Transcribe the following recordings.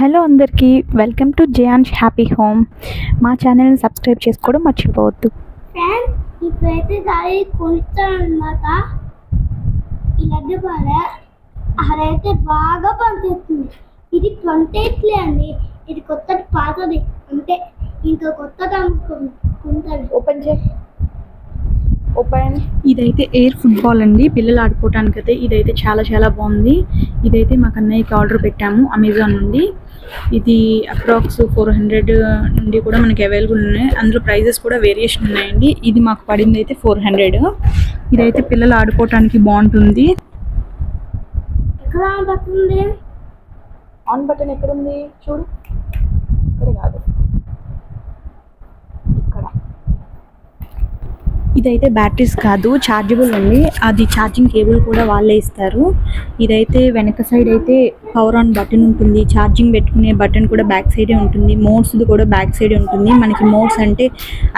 Hello అందరికీ welcome to Jayansh happy home. మా ఛానల్ని సబ్స్క్రైబ్ చేసుకోవడం మర్చిపోవద్దు. ఫ్యాన్ ఇప్పుడైతే దారి కొనిస్తానమాట ఈ లడ్డు బాల అదైతే బాగా పనిచేస్తుంది. ఇది ట్వంటీ ఎయిట్లే అండి. ఇది కొత్తది పాతది. అంటే ఇంకా కొత్తది అనుకుంటుంది ఓపెన్ చే ఓపెన్. ఇదైతే ఎయిర్ ఫుట్బాల్ అండి. పిల్లలు ఆడుకోవడానికి అయితే ఇదైతే చాలా చాలా బాగుంది. ఇదైతే మాకు అన్నయ్యకి ఆర్డర్ పెట్టాము అమెజాన్ నుండి. ఇది అప్రాక్స్ ఫోర్ హండ్రెడ్ నుండి కూడా మనకి అవైలబుల్ ఉన్నాయి. అందులో ప్రైజెస్ కూడా వేరియేషన్ ఉన్నాయండి. ఇది మాకు పడింది అయితే ఫోర్ హండ్రెడ్. ఇదైతే పిల్లలు ఆడుకోవడానికి బాగుంటుంది. ఆన్ బటన్ ఎక్కడ ఉంది? చూడు. ఇదైతే బ్యాటరీస్ కాదు ఛార్జబుల్ అండి. అది ఛార్జింగ్ కేబుల్ కూడా వాళ్ళే ఇస్తారు. ఇదైతే వెనక సైడ్ అయితే పవర్ ఆన్ బటన్ ఉంటుంది. ఛార్జింగ్ పెట్టుకునే బటన్ కూడా బ్యాక్ సైడే ఉంటుంది. మోడ్స్ కూడా బ్యాక్ సైడ్ ఉంటుంది. మనకి మోడ్స్ అంటే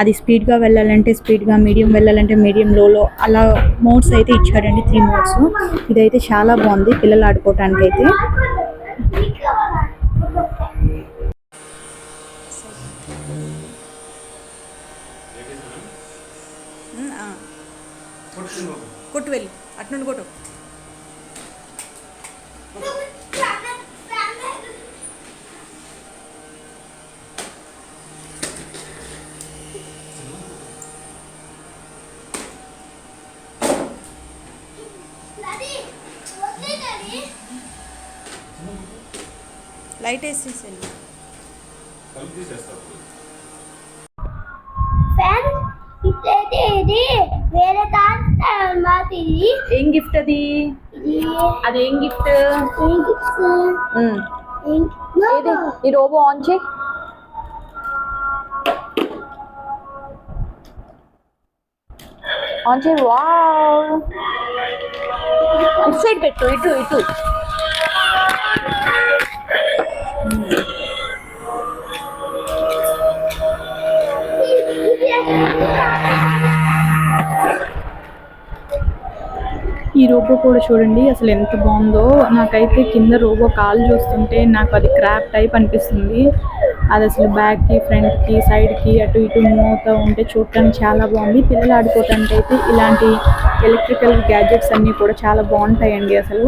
అది స్పీడ్గా వెళ్ళాలంటే స్పీడ్గా మీడియం వెళ్ళాలంటే మీడియం లోలో అలా మోడ్స్ అయితే ఇచ్చాడండి త్రీ మోడ్స్. ఇదైతే చాలా బాగుంది పిల్లలు ఆడుకోవటానికి అయితే కొట్టు వెళ్ళి. అట్నుండి కొట్టు. లైట్ వేసేసండి ఫ్యాన్ ఇప్పుడైతే ఇది వేరే ఇది ఏం గిఫ్ట్ అది? అదేం గిఫ్ట్ ఏం గిఫ్ట్స్ ఏం ఏది? ఈ రోబో ఆన్ చేయి. ఆన్ చేయి. వావ్. ఇటు సైడ్ పెట్టు ఇటు ఇటు. ఈ రోబో కూడా చూడండి అసలు ఎంత బాగుందో. నాకైతే కింద రోబో కాలు చూస్తుంటే నాకు అది క్రాప్ టైప్ అనిపిస్తుంది. అది అసలు బ్యాక్కి ఫ్రంట్కి సైడ్కి అటు ఇటు మూవ్ అవుతూ ఉంటే చూడటానికి చాలా బాగుంది. పిల్లలు ఆడుకోవటానికి అయితే ఇలాంటి ఎలక్ట్రికల్ గ్యాడ్జెట్స్ అన్నీ కూడా చాలా బాగుంటాయండి అసలు.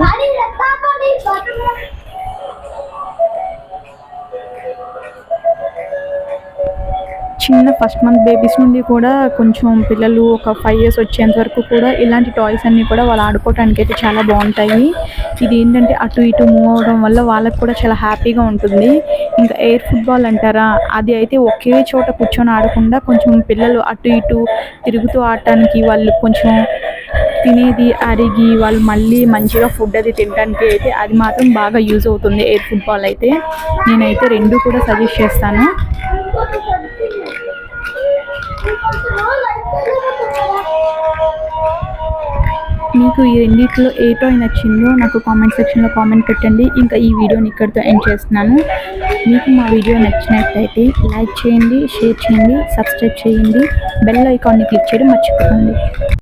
చిన్న ఫస్ట్ మంత్ బేబీస్ నుండి కూడా కొంచెం పిల్లలు ఒక ఫైవ్ ఇయర్స్ వచ్చేంత వరకు కూడా ఇలాంటి టాయ్స్ అన్నీ కూడా వాళ్ళు ఆడుకోవడానికి అయితే చాలా బాగుంటాయి. ఇది ఏంటంటే అటు ఇటు మూవ్ అవడం వల్ల వాళ్ళకి కూడా చాలా హ్యాపీగా ఉంటుంది. ఇంకా ఎయిర్ ఫుట్బాల్ అంటారా? అది అయితే ఒకే చోట కూర్చొని ఆడకుండా కొంచెం పిల్లలు అటు ఇటు తిరుగుతూ ఆడటానికి వాళ్ళు కొంచెం తినేది అరిగి వాళ్ళు మళ్ళీ మంచిగా ఫుడ్ అది తినడానికి అయితే అది మాత్రం బాగా యూజ్ అవుతుంది ఎయిర్ ఫుట్బాల్ అయితే. నేనైతే రెండు కూడా సజెస్ట్ చేస్తాను. మీకు ఈ రెండిట్లో ఏ టాయ్ నచ్చిందో నాకు కామెంట్ సెక్షన్లో కామెంట్ పెట్టండి. ఇంకా ఈ వీడియోని ఇక్కడితో ఎండ్ చేస్తున్నాను. మీకు మా వీడియో నచ్చినట్లయితే లైక్ చేయండి షేర్ చేయండి సబ్స్క్రైబ్ చేయండి. బెల్ ఐకాన్ని క్లిక్ చేయడం మర్చిపోకండి.